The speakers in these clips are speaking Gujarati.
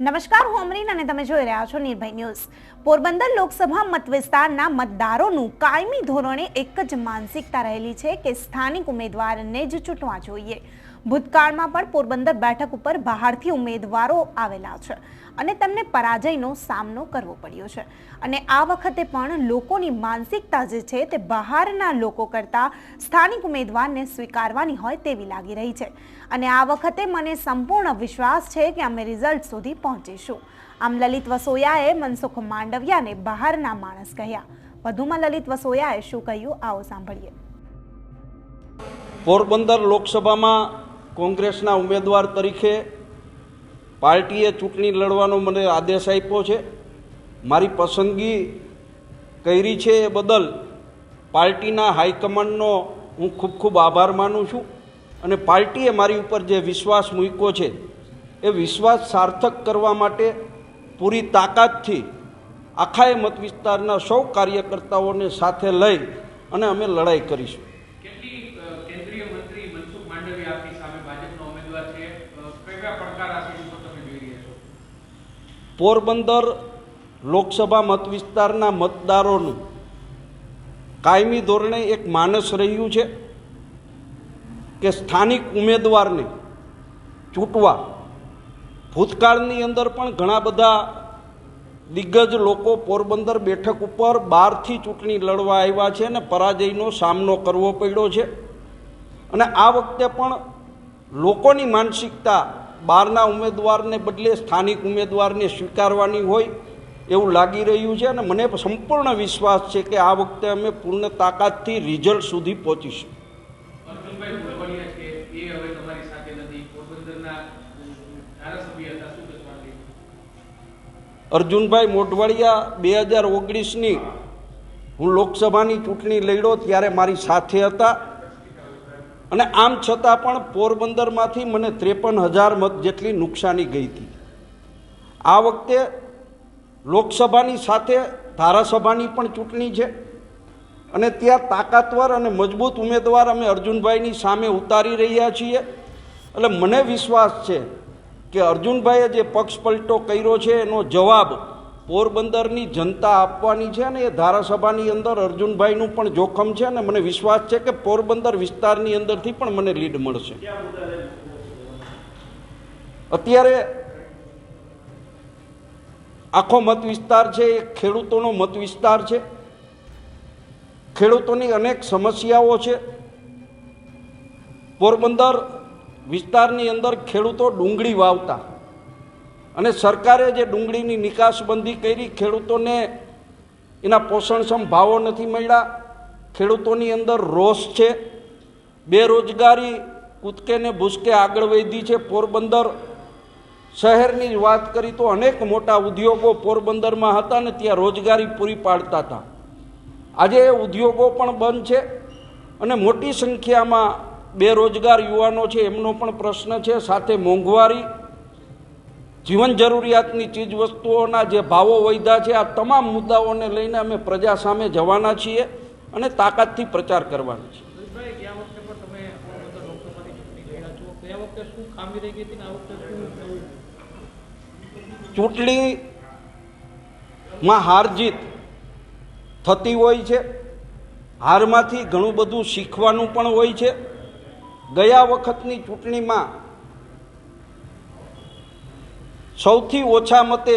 નમસ્કાર, હું અમરીન અને તમે જોઈ રહ્યા છો નિર્ભય ન્યૂઝ. પોરબંદર લોકસભા મત વિસ્તારના મતદારોનું કાયમી ધોરણે એક જ માનસિકતા રહેલી છે કે સ્થાનિક ઉમેદવારને જ ચૂંટવા જોઈએ. ભૂતકાળમાં પણ પોરબંદર બેઠક ઉપર બહારથી ઉમેદવારો આવેલા છે અને તેમને પરાજયનો સામનો કરવો પડ્યો છે. અને આ વખતે પણ લોકોની માનસિકતા જે છે તે બહારના લોકો કરતાં સ્થાનિક ઉમેદવારને સ્વીકારવાની હોય તેવી લાગી રહી છે. અને આ વખતે મને સંપૂર્ણ વિશ્વાસ છે કે અમે રિઝલ્ટ સુધી પહોંચીશું. આમ લલિત વસોયાએ મનસુખ માંડવિયાને બહારના માણસ કહ્યા. વધુમાં લલિત વસોયાએ શું કહ્યું? આવો સાંભળીએ. પોરબંદર લોકસભામાં કોંગ્રેસના ઉમેદવાર તરીકે પાર્ટીએ ચૂંટણી લડવાનો મને આદેશ આપ્યો છે. મારી પસંદગી કરી છે એ બદલ પાર્ટીના હાઈકમાન્ડનો હું ખૂબ ખૂબ આભાર માનું છું અને પાર્ટીએ મારી ઉપર જે વિશ્વાસ મૂક્યો છે એ વિશ્વાસ સાર્થક કરવા માટે પૂરી તાકાતથી આખાએ મત વિસ્તારના સૌ કાર્યકર્તાઓને સાથે લઈ અને અમે લડાઈ કરીશું કેટલી અ, કેન્દ્રીય મંત્રી મનસુખ માંડવીયા આપની સામે ભાજપના ઉમેદવાર છે અ, કયા પડકાર આપી શું તમે જોઈ રહ્યા છો પોરબંદર લોકસભા મત વિસ્તારના મતદારોનું કાયમી ધોરણે એક માનસ રહ્યું છે કે સ્થાનિક ઉમેદવારને ચૂંટવા ભૂતકાળની અંદર પણ ઘણા બધા દિગ્ગજ લોકો પોરબંદર બેઠક ઉપર બહારથી ચૂંટણી લડવા આવ્યા છે અને પરાજયનો સામનો કરવો પડ્યો છે. અને આ વખતે પણ લોકોની માનસિકતા બહારના ઉમેદવારને બદલે સ્થાનિક ઉમેદવારને સ્વીકારવાની હોય એવું લાગી રહ્યું છે અને મને સંપૂર્ણ વિશ્વાસ છે કે આ વખતે અમે પૂર્ણ તાકાતથી રિઝલ્ટ સુધી પહોંચીશું. અર્જુનભાઈ મોઢવાડિયા બે હજાર ઓગણીસની હું લોકસભાની ચૂંટણી લડ્યો ત્યારે મારી સાથે હતા. અને આમ છતાં પણ પોરબંદરમાંથી મને ત્રેપન હજાર મત જેટલી નુકસાની ગઈ હતી. આ વખતે લોકસભાની સાથે ધારાસભાની પણ ચૂંટણી છે અને ત્યાં તાકાતવર અને મજબૂત ઉમેદવાર અમે અર્જુનભાઈની સામે ઉતારી રહ્યા છીએ. એટલે મને વિશ્વાસ છે કે અર્જુનભાઈએ જે પક્ષ પલટો કર્યો છે એનો જવાબ પોરબંદરની જનતા આપવાની છે અને એ ધારાસભાની અંદર અર્જુનભાઈનું પણ જોખમ છે અને મને વિશ્વાસ છે કે પોરબંદર વિસ્તારની અંદરથી પણ મને લીડ મળશે. અત્યારે આખો મત વિસ્તાર છે એ ખેડૂતોનો મત વિસ્તાર છે. ખેડૂતોની અનેક સમસ્યાઓ છે. પોરબંદર વિસ્તારની અંદર ખેડૂતો ડુંગળી વાવતા. અને સરકારે જે ડુંગળીની નિકાસબંધી કરી, ખેડૂતોને એના પોષણક્ષમ ભાવો નથી મળ્યા, ખેડૂતોની અંદર રોષ છે, બેરોજગારી કૂદકે ને ભૂસકે આગળ વધી છે, પોરબંદર શહેરની જ વાત કરી તો અનેક મોટા ઉદ્યોગો પોરબંદરમાં હતા ને ત્યાં રોજગારી પૂરી પાડતા હતા. આજે એ ઉદ્યોગો પણ બંધ છે અને મોટી સંખ્યામાં બેરોજગાર યુવાનો છે, એમનો પણ પ્રશ્ન છે, સાથે મોંઘવારી જીવન જરૂરિયાતની ચીજ વસ્તુઓના જે ભાવો વૈધા છે આ તમામ મુદ્દાઓને લઈને અમે પ્રજા સામે જવાના છીએ અને તાકાતથી પ્રચાર કરવાનો છો. ચૂંટણીમાં હાર જીત થતી હોય છે. હારમાંથી ઘણું બધું શીખવાનું પણ હોય છે. ગયા વખતની ચૂંટણીમાં સૌથી ઓછા મતે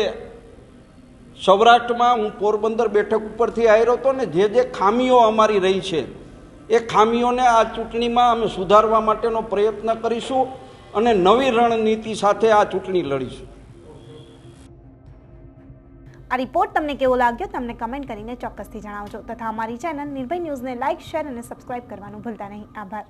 સૌરાષ્ટ્રમાં હું પોરબંદર બેઠક ઉપરથી આવ્યો હતો ને, જે જે ખામીઓ અમારી રહી છે, એ ખામીઓને આ ચૂંટણીમાં અમે સુધારવા માટેનો પ્રયત્ન કરીશું અને નવી રણનીતિ સાથે આ ચૂંટણી લડીશું. આ રિપોર્ટ તમને કેવો લાગ્યો તમને કમેન્ટ કરીને ચોક્કસથી જણાવજો. તથા અમારી ચેનલ નિર્ભય ન્યૂઝને લાઇક, શેર અને સબસ્ક્રાઇબ કરવાનું ભૂલતા નહીં. આભાર.